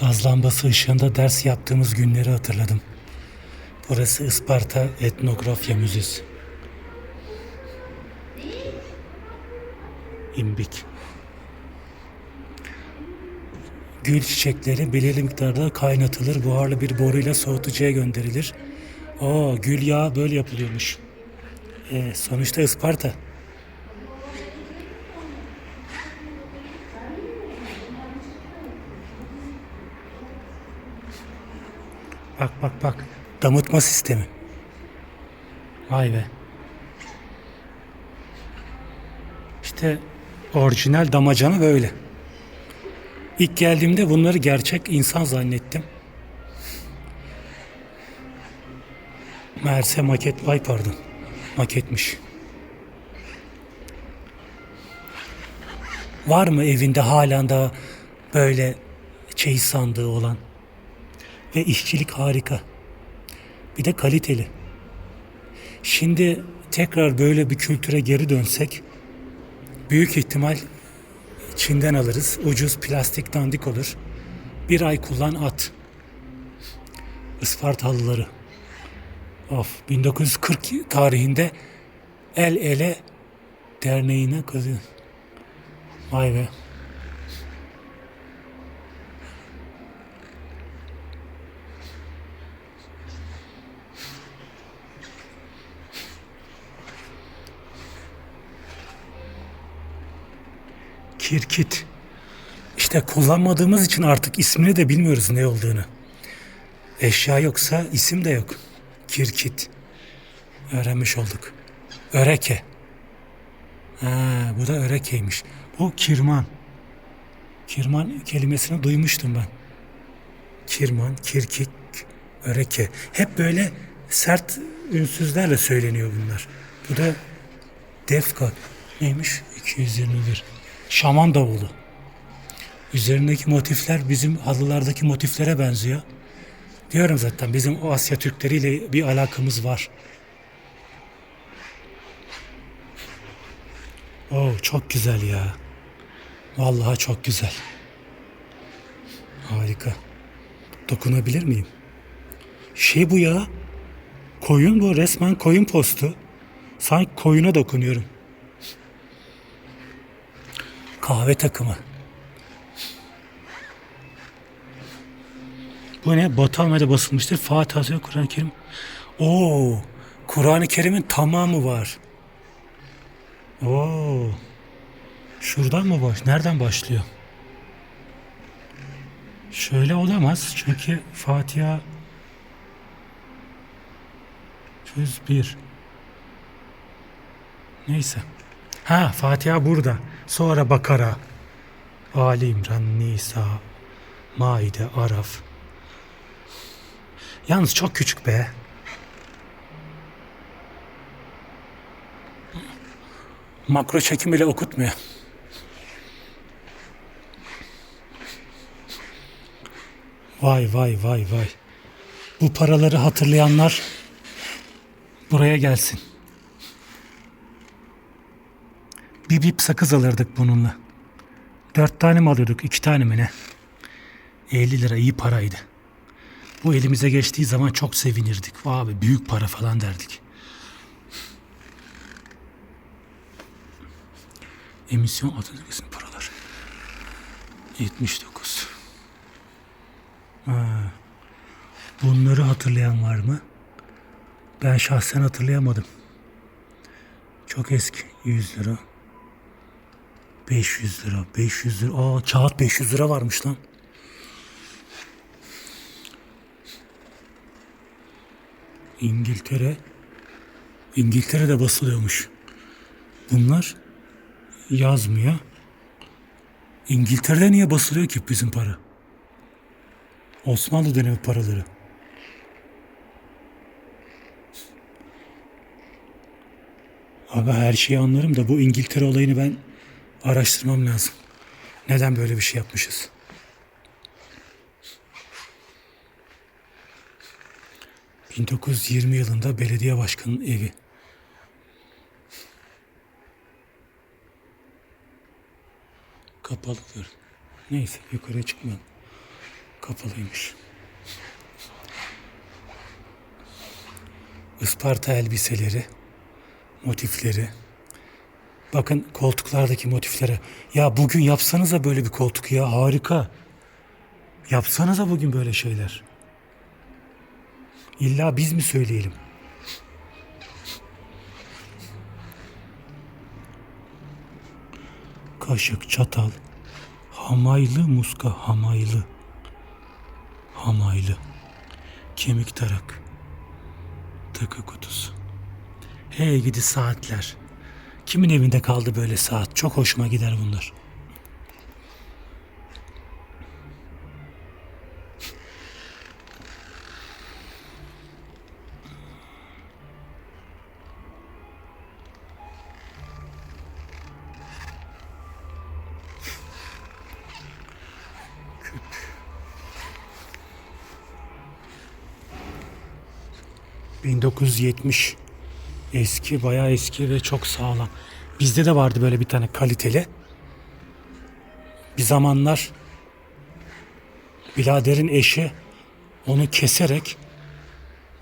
Gaz lambası ışığında ders yaptığımız günleri hatırladım. Burası Isparta Etnografya Müzesi. İmbik. Gül çiçekleri belirli miktarda kaynatılır, buharlı bir boruyla soğutucuya gönderilir. Oo, gül yağı böyle yapılıyormuş. E, sonuçta Isparta. Bak bak bak. Damıtma sistemi. Vay be. İşte orijinal damacana böyle. İlk geldiğimde bunları gerçek insan zannettim. Meğerse maket, vay pardon. Maketmiş. Var mı evinde halen daha böyle çeyiz sandığı olan? Ve işçilik harika. Bir de kaliteli. Şimdi tekrar böyle bir kültüre geri dönsek büyük ihtimal Çin'den alırız. Ucuz plastik dandik olur. Bir ay kullan at. Ispartalıları. Of 1940 tarihinde El Ele Derneği'ne kızı. Vay be. Kirkit. İşte kullanmadığımız için artık ismini de bilmiyoruz ne olduğunu. Eşya yoksa isim de yok. Kirkit. Öğrenmiş olduk. Öreke. Ha, bu da örekeymiş. Bu kirman. Kirman kelimesini duymuştum ben. Kirman, kirkik, öreke. Hep böyle sert ünsüzlerle söyleniyor bunlar. Bu da defka. Neymiş? 221. Şaman davulu. Üzerindeki motifler bizim halılardaki motiflere benziyor. Diyorum zaten bizim o Asya Türkleriyle bir alakamız var. Oo çok güzel ya. Vallahi çok güzel. Harika. Dokunabilir miyim? Şey bu ya. Koyun bu resmen koyun postu. Sanki koyuna dokunuyorum. Kahve takımı. Bu ne? Batı basılmıştır. Fatih Hazreti Kur'an-ı Kerim. Oo, Kur'an-ı Kerim'in tamamı var. Oo. Şuradan mı baş? Nereden başlıyor? Şöyle olamaz çünkü Fatiha 101. Neyse. Ha Fatiha burada. Sonra Bakara. Ali İmran, Nisa, Maide, Araf. Yalnız çok küçük be. Makro çekim bile okutmuyor. Vay vay vay vay. Bu paraları hatırlayanlar buraya gelsin. Bip sakız alırdık bununla. Dört tane mi alıyorduk? iki tane mi ne? 50 lira iyi paraydı. Bu elimize geçtiği zaman çok sevinirdik. Abi büyük para falan derdik. Emisyon Atatürk'ün paralar. 79. Ha. Bunları hatırlayan var mı? Ben şahsen hatırlayamadım. Çok eski. 100 lira. 500 lira. 500 lira. Aa kağıt 500 lira varmış lan. İngiltere. İngiltere'de basılıyormuş. Bunlar yazmıyor. İngiltere'de niye basılıyor ki bizim para? Osmanlı dönemi paraları. Abi her şeyi anlarım da bu İngiltere olayını ben araştırmam lazım. Neden böyle bir şey yapmışız? ...1920 yılında belediye başkanının evi. Kapalıdır. Neyse yukarıya çıkmayalım. Kapalıymış. Isparta elbiseleri, motifleri. Bakın koltuklardaki motiflere. Ya bugün yapsanıza böyle bir koltuk ya harika. Yapsanıza bugün böyle şeyler. İlla biz mi söyleyelim? Kaşık, çatal, hamaylı muska, hamaylı. Hamaylı. Kemik tarak. Takı kutusu. Hey gidi saatler. Kimin evinde kaldı böyle saat? Çok hoşuma gider bunlar. Küp. 1970 eski bayağı eski ve çok sağlam. Bizde de vardı böyle bir tane kaliteli. Bir zamanlar biraderin eşi onu keserek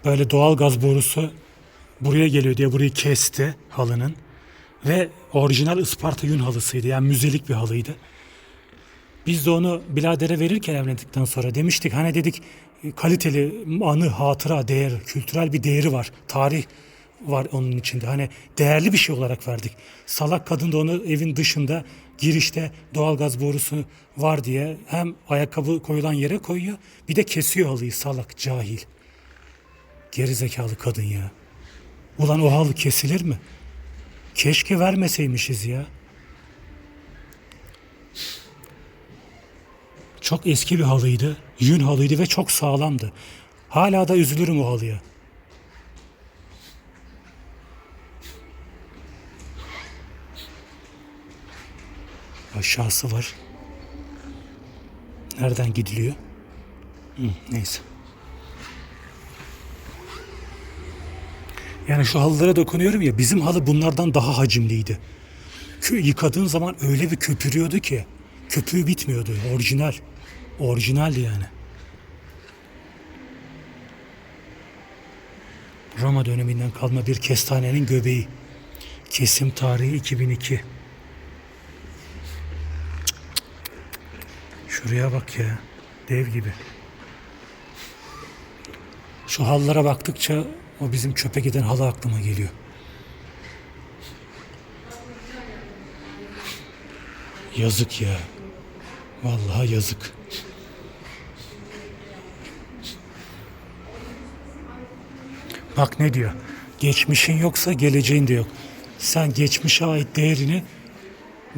böyle doğal gaz borusu buraya geliyor diye burayı kesti halının. Ve orijinal Isparta yün halısıydı. Yani müzelik bir halıydı. Biz de onu biradere verirken evlendikten sonra demiştik hani dedik kaliteli anı, hatıra, değer, kültürel bir değeri var. Tarih var onun içinde. Hani değerli bir şey olarak verdik. Salak kadın da onu evin dışında girişte doğalgaz borusu var diye hem ayakkabı koyulan yere koyuyor bir de kesiyor halıyı salak cahil. Geri zekalı kadın ya. Ulan o halı kesilir mi? Keşke vermeseymişiz ya. Çok eski bir halıydı. Yün halıydı ve çok sağlamdı. Hala da üzülürüm o halıya. Aşağısı var. Nereden gidiliyor? Hı, neyse. Yani şu halılara dokunuyorum ya bizim halı bunlardan daha hacimliydi. Kö yıkadığın zaman öyle bir köpürüyordu ki köpüğü bitmiyordu. Orijinal. Orijinaldi yani. Roma döneminden kalma bir kestanenin göbeği. Kesim tarihi 2002. Şuraya bak ya. Dev gibi. Şu halılara baktıkça o bizim çöpe giden halı aklıma geliyor. Yazık ya. Vallahi yazık. Bak ne diyor. Geçmişin yoksa geleceğin de yok. Sen geçmişe ait değerini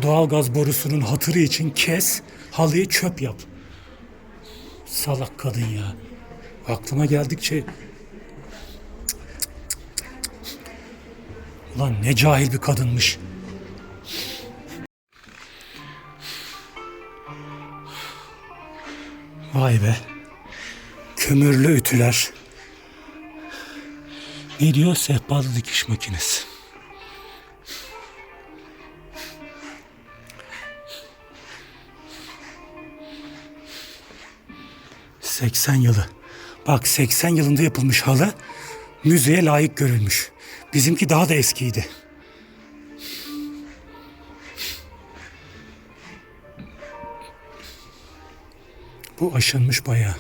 doğalgaz borusunun hatırı için kes, halıyı çöp yap. Salak kadın ya. Aklıma geldikçe Ulan ne cahil bir kadınmış. Vay be. Kömürlü ütüler. Ne diyor? Sehpalı dikiş makinesi. ...80 yılı. Bak 80 yılında yapılmış halı... ...müzeye layık görülmüş. Bizimki daha da eskiydi. Bu aşınmış bayağı.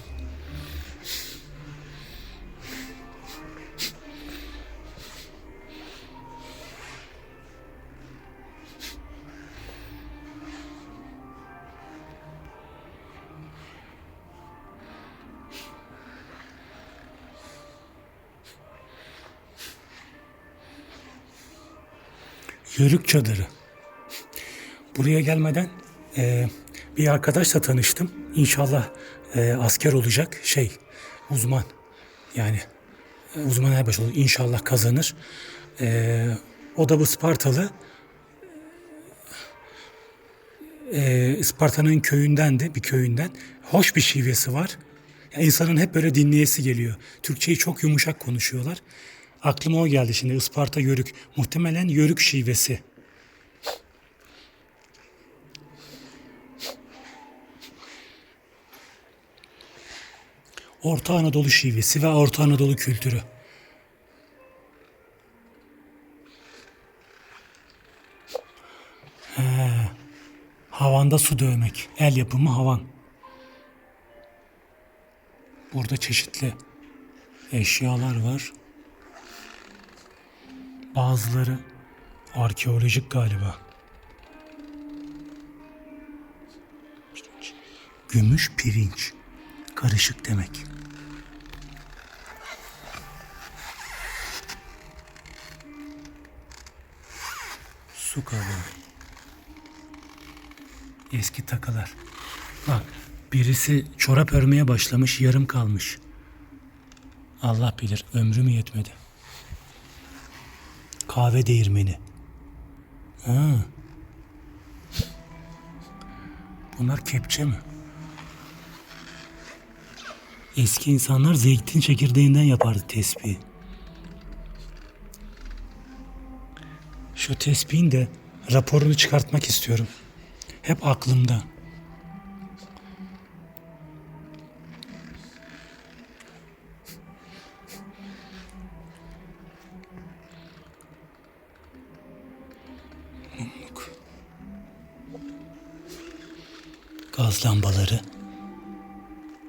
Yörük çadırı. Buraya gelmeden e, bir arkadaşla tanıştım. İnşallah e, asker olacak şey uzman yani e, uzman erbaş olur. İnşallah kazanır. E, o da bu Spartalı. E, Isparta'nın köyündendi bir köyünden. Hoş bir şivesi var. Yani insanın hep böyle dinleyesi geliyor. Türkçeyi çok yumuşak konuşuyorlar. Aklıma o geldi şimdi Isparta Yörük. Muhtemelen Yörük şivesi. Orta Anadolu şivesi ve Orta Anadolu kültürü. He, havanda su dövmek. El yapımı havan. Burada çeşitli eşyalar var. Bazıları arkeolojik galiba. Gümüş pirinç. Karışık demek. Su kabı. Eski takılar. Bak birisi çorap örmeye başlamış yarım kalmış. Allah bilir ömrü mü yetmedi. Kahve değirmeni. Ha. Bunlar kepçe mi? Eski insanlar zeytin çekirdeğinden yapardı tespihi. Şu tespihin de raporunu çıkartmak istiyorum. Hep aklımda. Gaz lambaları.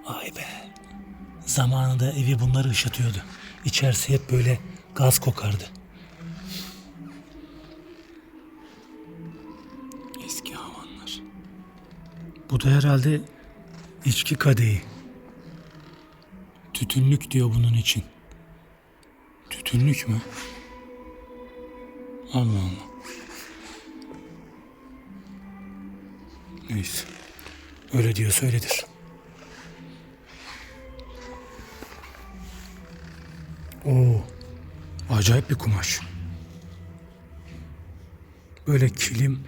Ay be. Zamanında evi bunları ışıtıyordu. İçerisi hep böyle gaz kokardı. Eski havanlar. Bu da herhalde içki kadehi. Tütünlük diyor bunun için. Tütünlük mü? Allah Allah. Neyse. Öyle diyorsa öyledir. Oo. Acayip bir kumaş. Böyle kilim,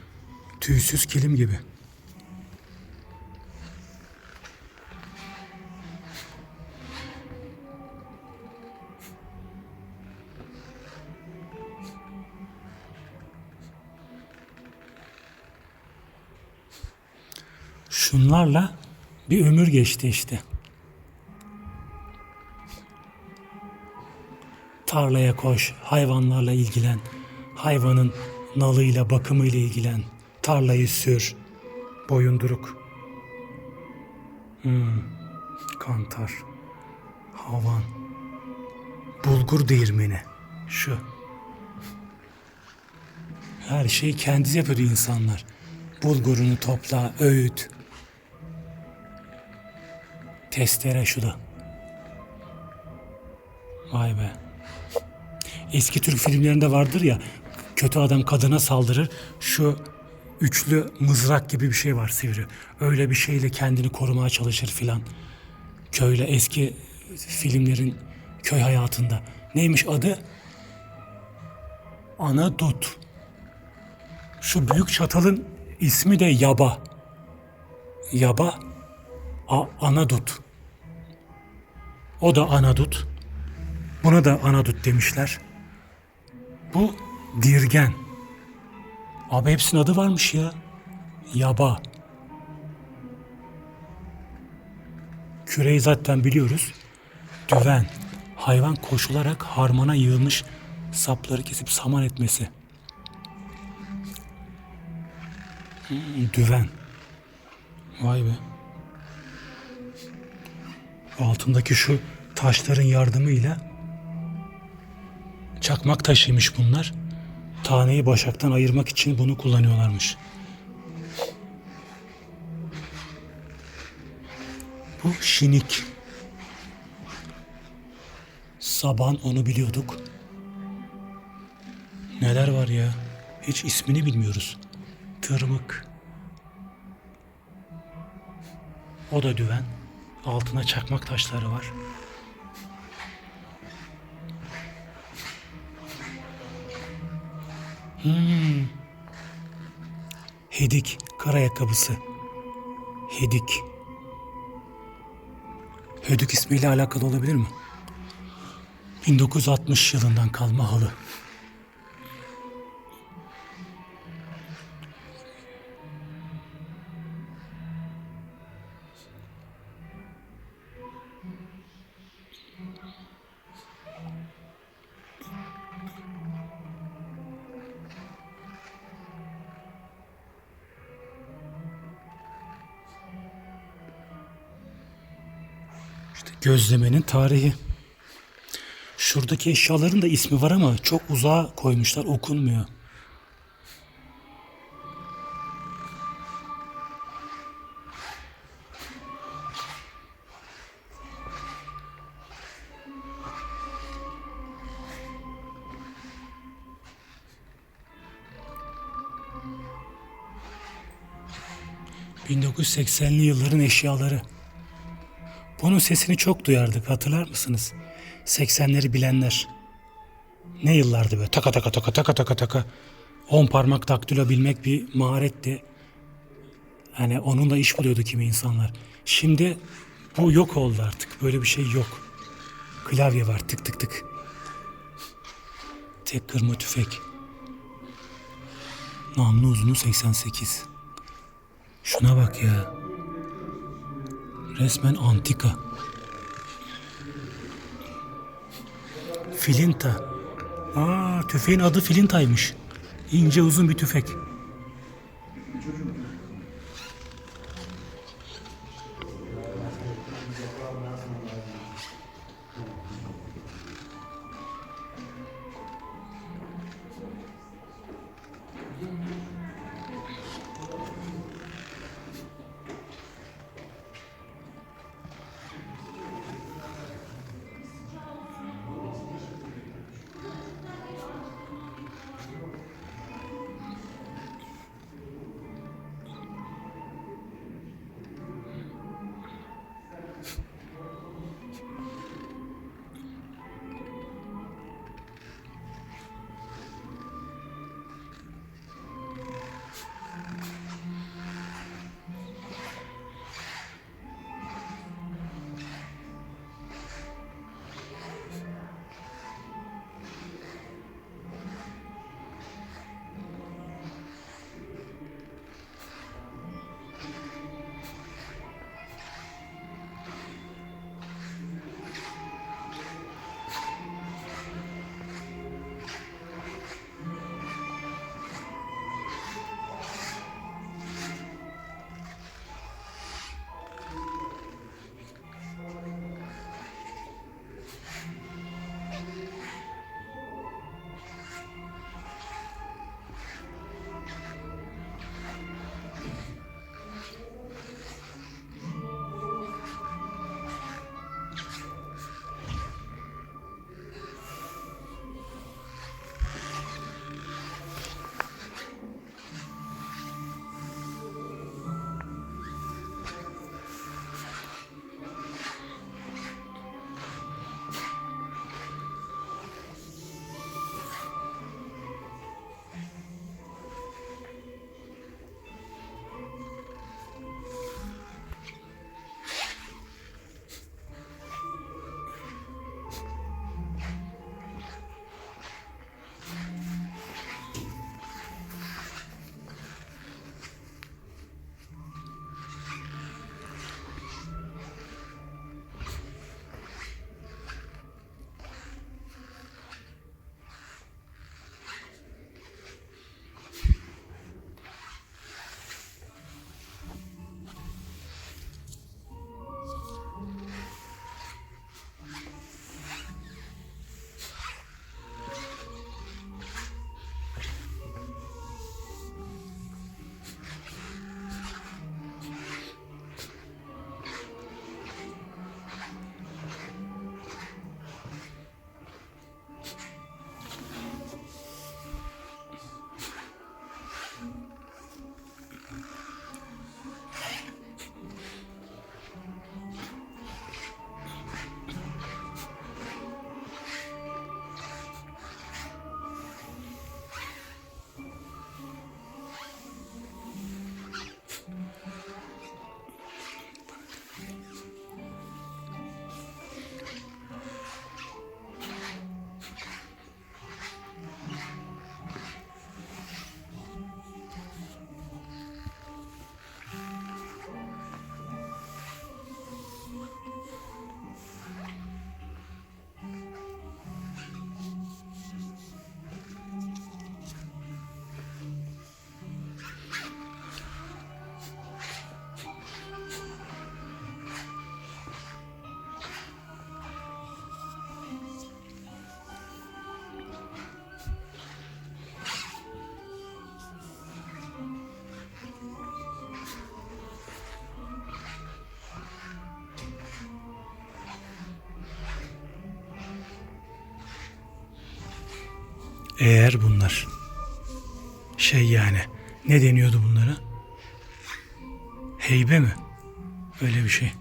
tüysüz kilim gibi. Şunlarla bir ömür geçti işte. Tarlaya koş, hayvanlarla ilgilen, hayvanın nalıyla, bakımıyla ilgilen, tarlayı sür, boyunduruk. Hmm, kantar, havan, bulgur değirmeni, şu. Her şeyi kendisi yapıyordu insanlar. Bulgurunu topla, öğüt. Testere şu da. Vay be. Eski Türk filmlerinde vardır ya kötü adam kadına saldırır. Şu üçlü mızrak gibi bir şey var sivri. Öyle bir şeyle kendini korumaya çalışır filan. Köyle eski filmlerin köy hayatında. Neymiş adı? Anadut. Şu büyük çatalın ismi de Yaba. Yaba A Anadut. O da Anadut. Buna da Anadut demişler. Bu Dirgen. Abi hepsinin adı varmış ya. Yaba. Küreyi zaten biliyoruz. Düven. Hayvan koşularak harmana yığılmış sapları kesip saman etmesi. Düven. Vay be. Altındaki şu taşların yardımıyla çakmak taşıymış bunlar. Taneyi başaktan ayırmak için bunu kullanıyorlarmış. Bu şinik. Saban onu biliyorduk. Neler var ya? Hiç ismini bilmiyoruz. Tırmık. O da düven. Altına çakmak taşları var. Hmm. Hedik, kar ayakkabısı. Hedik. Hödük ismiyle alakalı olabilir mi? 1960 yılından kalma halı. Gözlemenin tarihi. Şuradaki eşyaların da ismi var ama çok uzağa koymuşlar okunmuyor. ...1980'li yılların eşyaları. Bunun sesini çok duyardık hatırlar mısınız? 80'leri bilenler. Ne yıllardı böyle taka taka taka taka taka taka. 10 parmak daktilo bilmek bir maharetti. Hani onunla iş buluyordu kimi insanlar. Şimdi bu yok oldu artık. Böyle bir şey yok. Klavye var tık tık tık. Tek kırma tüfek. Namlu uzunu 88. Şuna bak ya. Resmen antika. Filinta. Aa, tüfeğin adı Filinta'ymış. İnce uzun bir tüfek. Eğer bunlar şey yani ne deniyordu bunlara? Heybe mi? Öyle bir şey.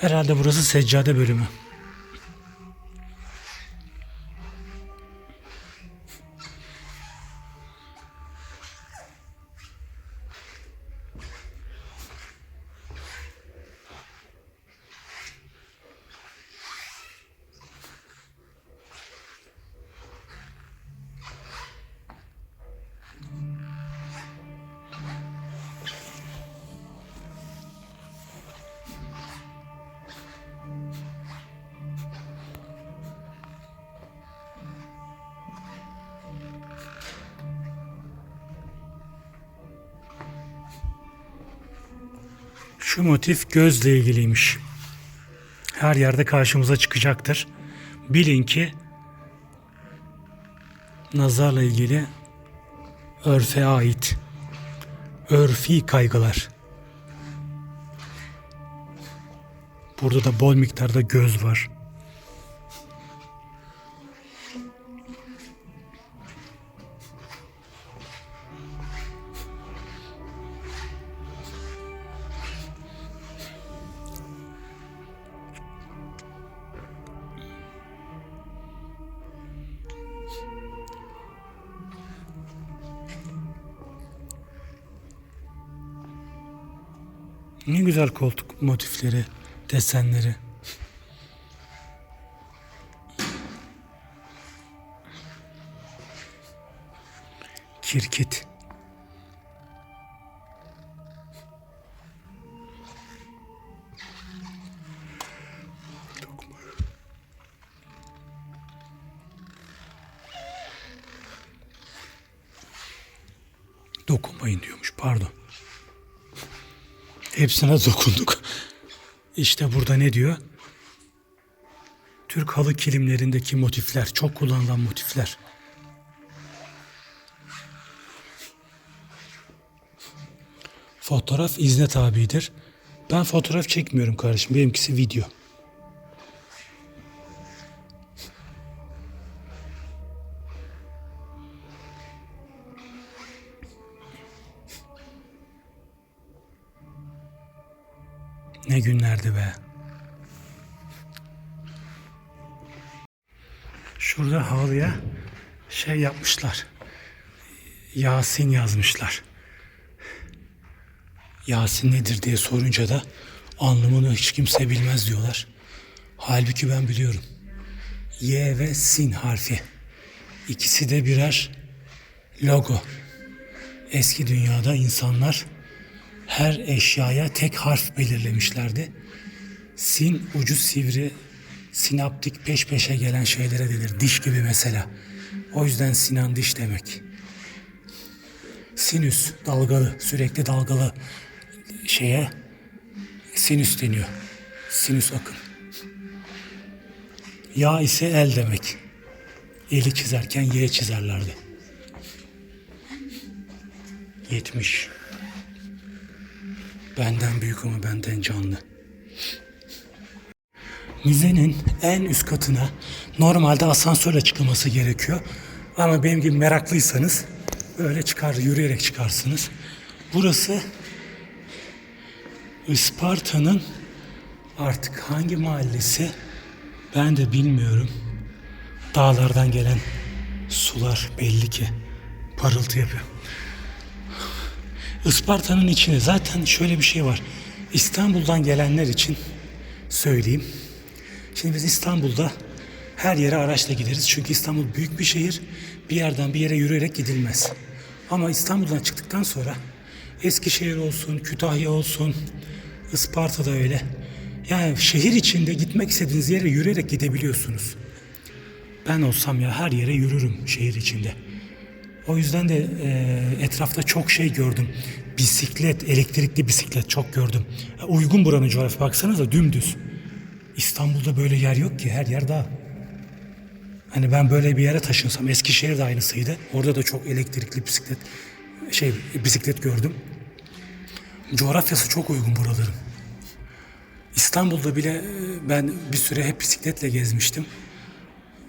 Herhalde burası seccade bölümü. Şu motif gözle ilgiliymiş. Her yerde karşımıza çıkacaktır. Bilin ki nazarla ilgili örfe ait örfi kaygılar. Burada da bol miktarda göz var. Ne güzel koltuk motifleri, desenleri. Kirkit. Hepsine dokunduk. İşte burada ne diyor? Türk halı kilimlerindeki motifler, çok kullanılan motifler. Fotoğraf izne tabidir. Ben fotoğraf çekmiyorum kardeşim. Benimkisi video. Ne günlerdi be. Şurada halıya şey yapmışlar. Yasin yazmışlar. Yasin nedir diye sorunca da anlamını hiç kimse bilmez diyorlar. Halbuki ben biliyorum. Y ve Sin harfi. İkisi de birer logo. Eski dünyada insanlar her eşyaya tek harf belirlemişlerdi. Sin ucu sivri, sinaptik peş peşe gelen şeylere denir. Diş gibi mesela. O yüzden sinan diş demek. Sinüs dalgalı, sürekli dalgalı şeye sinüs deniyor. Sinüs akım. Ya ise el demek. Eli çizerken Y çizerlerdi. 70. Benden büyük ama benden canlı. Müzenin en üst katına normalde asansörle çıkılması gerekiyor. Ama benim gibi meraklıysanız öyle çıkar, yürüyerek çıkarsınız. Burası Isparta'nın artık hangi mahallesi ben de bilmiyorum. Dağlardan gelen sular belli ki parıltı yapıyor. Isparta'nın içine zaten şöyle bir şey var. İstanbul'dan gelenler için söyleyeyim. Şimdi biz İstanbul'da her yere araçla gideriz. Çünkü İstanbul büyük bir şehir. Bir yerden bir yere yürüyerek gidilmez. Ama İstanbul'dan çıktıktan sonra Eskişehir olsun, Kütahya olsun, Isparta'da öyle. Yani şehir içinde gitmek istediğiniz yere yürüyerek gidebiliyorsunuz. Ben olsam ya her yere yürürüm şehir içinde. O yüzden de e, etrafta çok şey gördüm. Bisiklet, elektrikli bisiklet çok gördüm. Ya uygun buranın coğrafya baksanıza dümdüz. İstanbul'da böyle yer yok ki her yer dağ. Hani ben böyle bir yere taşınsam Eskişehir de aynısıydı. Orada da çok elektrikli bisiklet şey bisiklet gördüm. Coğrafyası çok uygun buraların. İstanbul'da bile e, ben bir süre hep bisikletle gezmiştim.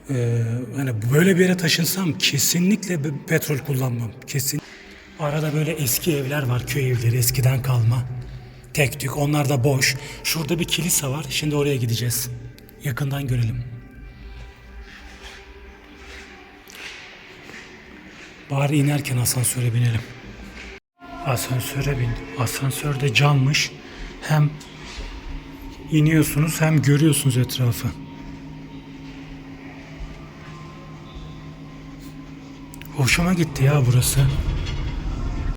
Ee, hani böyle bir yere taşınsam kesinlikle petrol kullanmam. Kesin. Arada böyle eski evler var, köy evleri eskiden kalma. Tek tük, onlar da boş. Şurada bir kilise var. Şimdi oraya gideceğiz. Yakından görelim. Bari inerken asansöre binelim. Asansöre bin. Asansörde cammış. Hem iniyorsunuz hem görüyorsunuz etrafı. Hoşuma gitti ya burası.